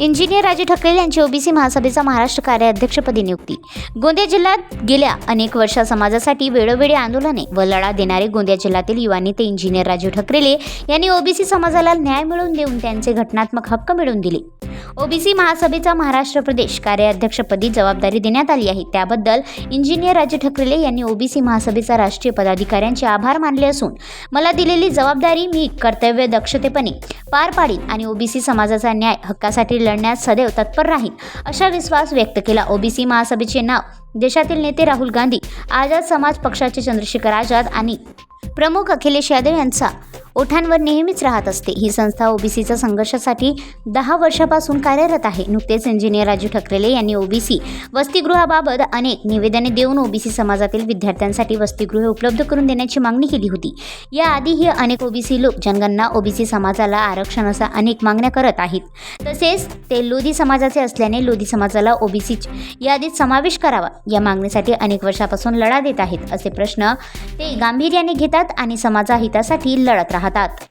Engineer राजे ठाकरे यांची OBC महासभेचा Maharashtra कार्याध्यक्षपदी नियुक्ती. गोंदिया जिल्ह्यात गेल्या अनेक वर्षा समाजासाठी वेळोवेळी आंदोलने व लढा देणारे गोंदिया जिल्ह्यातील युवा नेते इंजिनियर राजू ठकरेले यांनी ओबीसी समाजाला न्याय मिळवून देऊन त्यांचे घटनात्मक हक्क मिळवून दिले. ओबीसी महासभेचा महाराष्ट्र प्रदेश कार्याध्यक्षपदी जबाबदारी देण्यात आली आहे. त्याबद्दल इंजिनियर राजे ठकरेले यांनी ओबीसी महासभेचा राष्ट्रीय पदाधिकाऱ्यांचे आभार मानले असून मला दिलेली जबाबदारी मी कर्तव्य दक्षतेपणे पार पाडीन आणि ओबीसी समाजाचा न्याय हक्कासाठी लढण्यास सदैव तत्पर राहीन असा विश्वास व्यक्त केला. ओबीसी महासभेचे नाव देशातील नेते राहुल गांधी आझाद समाज पक्षाचे चंद्रशेखर आझाद आणि प्रमुख अखिलेश यादव यांचा ओठांवर नेहमीच राहत असते. ही संस्था ओबीसीचा संघर्षासाठी दहा वर्षापासून कार्यरत आहे. नुकतेच इंजिनियर राजू ठकरेले यांनी ओबीसी वसतिगृहाबाबत अनेक निवेदने देऊन ओबीसी समाजातील विद्यार्थ्यांसाठी वसतिगृहे उपलब्ध करून देण्याची मागणी केली होती. याआधीही अनेक ओबीसी लोक जनगणना ओबीसी समाजाला आरक्षण असा अनेक मागण्या करत आहेत. तसेच ते लोधी समाजाचे असल्याने लोधी समाजाला ओबीसी यादीत समावेश करावा या मागणीसाठी अनेक वर्षापासून लढा देत आहेत असे प्रश्न ते गांभीर्याने घेतात आणि समाजाहितासाठी लढत राहतात. राहतात.